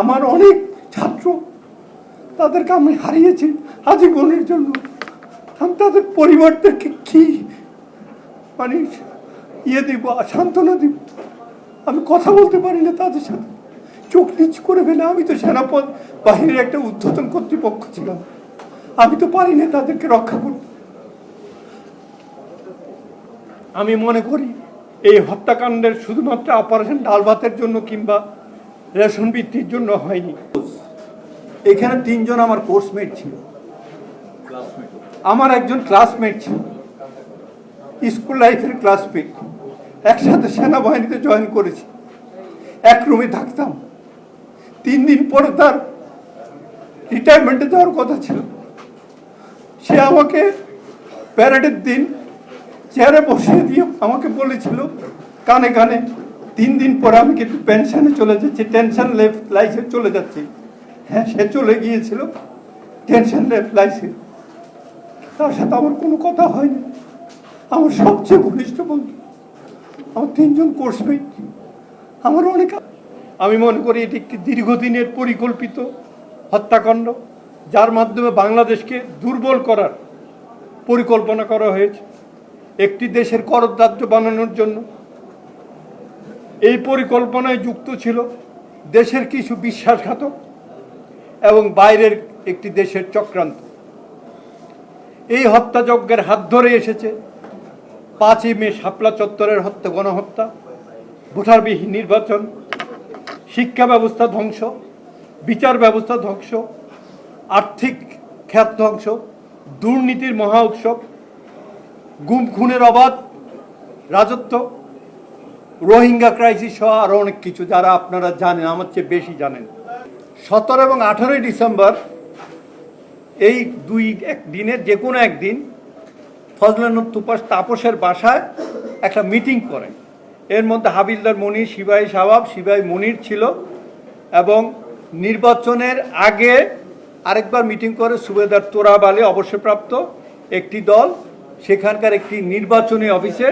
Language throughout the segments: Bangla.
আমার অনেক ছাত্র, তাদেরকে আমি হারিয়েছি আজীবনের জন্য। আমি তাদের পরিবারদেরকে কি মানে ইয়ে দিব, সান্ত্বনা দিব? আমি কথা বলতে পারি না তাদের সাথে। চোখ নিচ করে ফেলে আমি তো সেনাপদ বাহিনীর একটা উদ্ধতন কর্তৃপক্ষ ছিলাম। আমি তো পারি না তাদেরকে রক্ষা করতে। আমি মনে করি এই হত্যাকাণ্ডের শুধুমাত্র অপারেশন ডাল ভাতের জন্য কিংবা রেশন বৃদ্ধির জন্য হয়নি। এখানে তিনজন আমার কোর্সমেট ছিল। আমার একজন ক্লাসমেট ছিল। স্কুল লাইফের ক্লাসমেট একসাথে সেনাবাহিনীতে জয়েন করেছি। এক রুমে থাকতাম। তিন দিন পরে তার রিটায়ারমেন্টে যাওয়ার কথা ছিল। সে আমাকে প্যারেডের দিন চেয়ারে বসিয়ে দিয়ে আমাকে বলেছিল, কানে কানে তিন দিন পরে আমি কিন্তু পেনশনে চলে যাচ্ছি টেনশন লেফট লাইফে চলে যাচ্ছি। হ্যাঁ সে চলে গিয়েছিল টেনশন লেফট লাইফে তার সাথে আমার কোনো কথা হয়নি। আমার সবচেয়ে ঘনিষ্ঠ বন্ধু, আমার তিনজন কোর্সমেট আমার অনেক আমি মনে করি এটি একটি দীর্ঘদিনের পরিকল্পিত হত্যাকাণ্ড, যার মাধ্যমে বাংলাদেশকে দুর্বল করার পরিকল্পনা করা হয়েছে। একটি দেশের করদার্য বানানোর জন্য এই পরিকল্পনায় যুক্ত ছিল দেশের কিছু বিশ্বাসঘাতক এবং বাইরের একটি দেশের চক্রান্ত। এই হত্যাযজ্ঞের হাত ধরে এসেছে পাঁচই মে শাপলা চত্বরের হত্যা, গণহত্যা, ভোটারবিহীন নির্বাচন, শিক্ষা ব্যবস্থা ধ্বংস, বিচার ব্যবস্থা ধ্বংস, আর্থিক খ্যাত ধ্বংস, দুর্নীতির মহা উৎসব, গুম, খুনের অবাধ, রাজত্ব রোহিঙ্গা ক্রাইসিস সহ আরও অনেক কিছু, যারা আপনারা জানেন, আমার চেয়ে বেশি জানেন। সতেরো এবং আঠারোই ডিসেম্বর, এই দুই এক দিনের, যে কোনো একদিন ফজলানুর তুপাস তাপসের বাসায় একটা মিটিং করে। এর মধ্যে হাবিলদার মনির সিবাই সাবাব সিবাই মনির ছিল এবং নির্বাচনের আগে আরেকবার মিটিং করে সুবেদার তোরাব আলী অবসরপ্রাপ্ত একটি দল, সেখানকার একটি নির্বাচনী অফিসে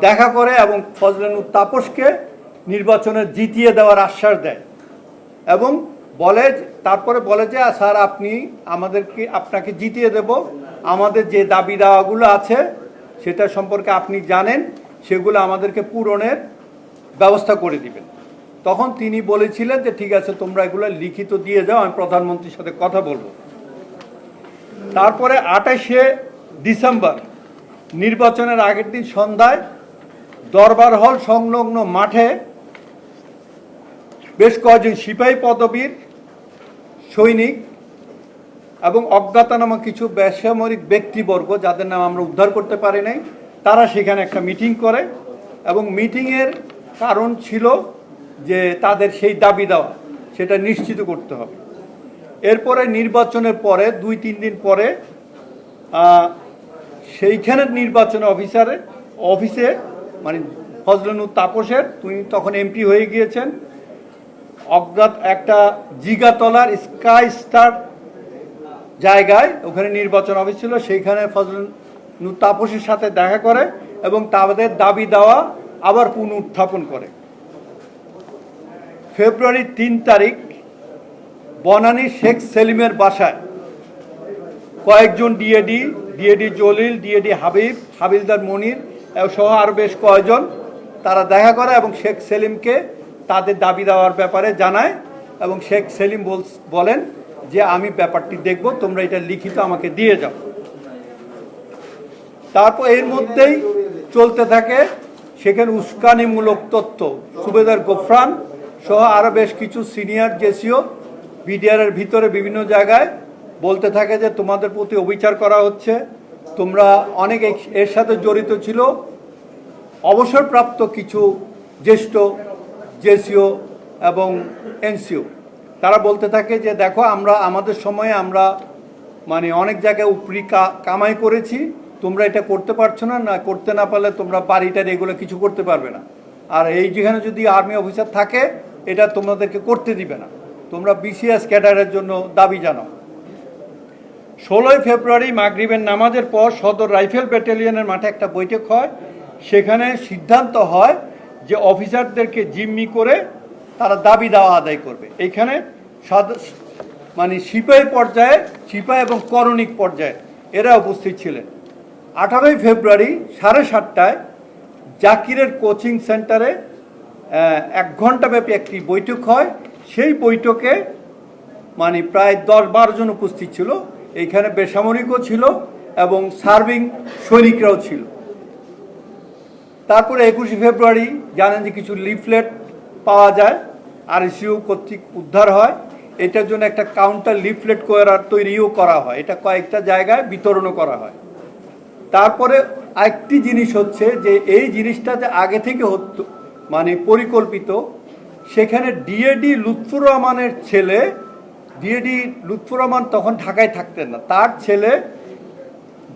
দেখা করে এবং ফজলানুর তাপসকে নির্বাচনে জিতিয়ে দেওয়ার আশ্বাস দেয় এবং বলে তারপরে বলে যে স্যার, আপনি আমাদেরকে, আপনাকে জিতিয়ে দেব। আমাদের যে দাবি দাওয়াগুলো আছে, সেটা সম্পর্কে আপনি জানেন। সেগুলো আমাদেরকে পূরণের ব্যবস্থা করে দিবেন। তখন তিনি বলেছিলেন যে, ঠিক আছে, তোমরা এগুলো লিখিত দিয়ে যাও, আমি প্রধানমন্ত্রীর সাথে কথা বলব। তারপরে আঠাশে ডিসেম্বর, নির্বাচনের আগের দিন সন্ধ্যায় দরবার হল সংলগ্ন মাঠে বেশ কয়েকজন সিপাহী পদবীর সৈনিক এবং অজ্ঞাতনামা কিছু বেসামরিক ব্যক্তিবর্গ, যাদের নাম আমরা উদ্ধার করতে পারি নাই, তারা সেখানে একটা মিটিং করে এবং মিটিংয়ের কারণ ছিল যে তাদের সেই দাবি দেওয়া, সেটা নিশ্চিত করতে হবে। এরপরে নির্বাচনের পরে, দুই, তিন দিন পরে সেইখানের নির্বাচন অফিসারে, অফিসে মানে ফজলনুর তাপসের, তিনি তখন এমপি হয়ে গিয়েছেন। অজ্ঞাত একটা জিগাতলার স্কাই স্টার জায়গায় ওখানে নির্বাচন অফিস ছিল, সেইখানে ফজল তাপসের সাথে দেখা করে এবং তাদের দাবি দেওয়া আবার পুনরুত্থাপন করে। ফেব্রুয়ারির তিন তারিখ, বনানী শেখ সেলিমের বাসায় কয়েকজন DAD DAD Jalil DAD Habib, হাবিলদার মনির সহ আরও বেশ কয়েকজন তারা দেখা করে এবং শেখ সেলিমকে তাদের দাবি দেওয়ার ব্যাপারে জানায় এবং শেখ সেলিম বল- বলেন যে, আমি ব্যাপারটি দেখব, তোমরা এটা লিখিত আমাকে দিয়ে যাও। তারপর এর মধ্যেই চলতে থাকে সেখানে উস্কানিমূলক তথ্য সুবেদার গোফরান সহ আরও বেশ কিছু সিনিয়র জেসিও বিডিআরের ভিতরে বিভিন্ন জায়গায় বলতে থাকে যে, তোমাদের প্রতি অবিচার করা হচ্ছে তোমরা অনেক এর সাথে জড়িত ছিল। অবসরপ্রাপ্ত কিছু জ্যেষ্ঠ জেসিও এবং এনসিও। তারা বলতে থাকে যে, দেখো, আমরা, আমাদের সময়ে আমরা মানে অনেক জায়গায় উপরি কামাই করেছি। তোমরা এটা করতে পারছ না। না, করতে না পারলে তোমরা বাড়িটার এগুলো কিছু করতে পারবে না। আর এই যেখানে যদি আর্মি অফিসার থাকে, এটা তোমাদেরকে করতে দিবে না। তোমরা বিসিএস ক্যাডারের জন্য দাবি জানাও। ষোলোই ফেব্রুয়ারি মাগরিবের নামাজের পর সদর রাইফেল ব্যাটালিয়নের মাঠে একটা বৈঠক হয়। সেখানে সিদ্ধান্ত হয় যে অফিসারদেরকে জিম্মি করে তারা দাবি দেওয়া আদায় করবে। এইখানে মানে সিপাহী পর্যায়ে, সিপাহী এবং করণিক পর্যায়ে এরা উপস্থিত ছিলেন। আঠারোই ফেব্রুয়ারি সাড়ে সাতটায় জাকিরের কোচিং সেন্টারে এক ঘন্টাব্যাপী একটি বৈঠক হয়। সেই বৈঠকে মানে প্রায় দশ বারো জন উপস্থিত ছিল। এইখানে বেসামরিকও ছিল এবং সার্ভিং সৈনিকরাও ছিল। তারপরে একুশে ফেব্রুয়ারি জানেন যে কিছু লিফলেট পাওয়া যায় আর সিও কর্তৃক উদ্ধার হয়। এটার জন্য একটা কাউন্টার লিফলেট করার তৈরিও করা হয়। এটা কয়েকটা জায়গায় বিতরণও করা হয়। তারপরে আরেকটি জিনিস হচ্ছে যে এই জিনিসটা যে আগে থেকে হতো মানে পরিকল্পিত, সেখানে ডিএডি লুৎফুর রহমানের ছেলে ডিএডি লুৎফুর রহমান তখন ঢাকায় থাকতেন না। তার ছেলে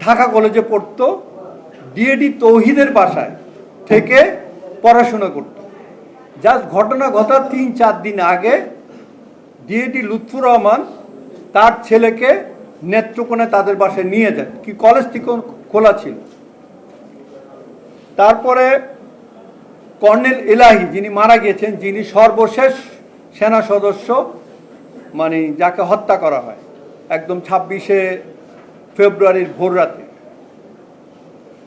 ঢাকা কলেজে পড়তো ডিএডি তৌহিদের বাসায় থেকে পড়াশোনা করত। জাস্ট ঘটনা ঘটার তিন চার দিন আগে ডিএডি লুৎফুর রহমান তার ছেলেকে নেত্রকোণে তাদের বাসায় নিয়ে যান। কি কলেজ থেকে খোলা ছিল? তারপরে কর্নেল এলাহি যিনি মারা গিয়েছেন, যিনি সর্বশেষ সেনা সদস্য মানে যাকে হত্যা করা হয়, একদম ছাব্বিশে ফেব্রুয়ারির ভোর রাতে।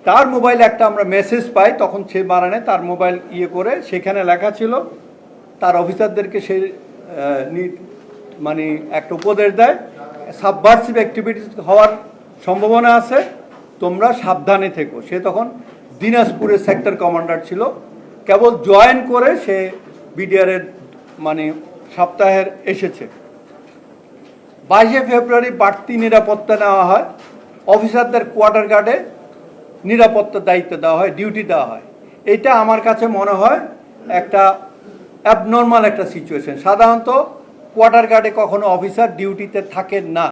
তার মোবাইলে একটা আমরা মেসেজ পাই, তখন সে মারা নেয়, তার মোবাইল ইয়ে করে সেখানে লেখা ছিল, তার অফিসারদেরকে সে মানে একটা উপদেশ দেয় সাবভার্সিভ অ্যাক্টিভিটিস হওয়ার সম্ভাবনা আছে, তোমরা সাবধানে থেকো। সে তখন দিনাজপুরের সেক্টর কমান্ডার ছিল, কেবল জয়েন করে সে বিডিআরের মানে সপ্তাহের এসেছে। বাইশে ফেব্রুয়ারি বাড়তি নিরাপত্তা নেওয়া হয়। অফিসারদের কোয়ার্টার গার্ডে নিরাপত্তার দায়িত্ব দেওয়া হয়, ডিউটি দেওয়া হয়। এটা আমার কাছে মনে হয় একটা অ্যাবনর্মাল একটা সিচুয়েশন সাধারণত কোয়ার্টার গার্ডে কখনো অফিসার ডিউটিতে থাকেন না।